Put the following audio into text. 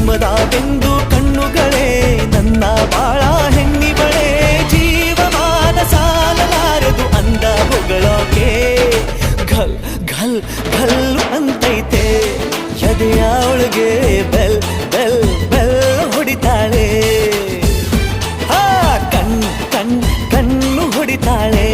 ಪ್ರೇಮದ ಕಣ್ಣುಗಳೇ, ನನ್ನ ಬಾಳ ಹೆಣ್ಣಿಗಳೇ ಜೀವಮಾನ ಸಾಲಲಾರದು ಅಂದ ಹೊಗಳೋಕೆ. ಘಲ್ ಘಲ್ ಘಲ್ ಅಂತೈತೆ. ಎದೆಯ ಒಳಗೆ ಬೆಲ್ ಬೆಲ್ ಬೆಲ್ ಹೊಡಿತಾಳೆ. ಕಣ್ ಕಣ್, ಕಣ್ಣು ಹೊಡಿತಾಳೆ.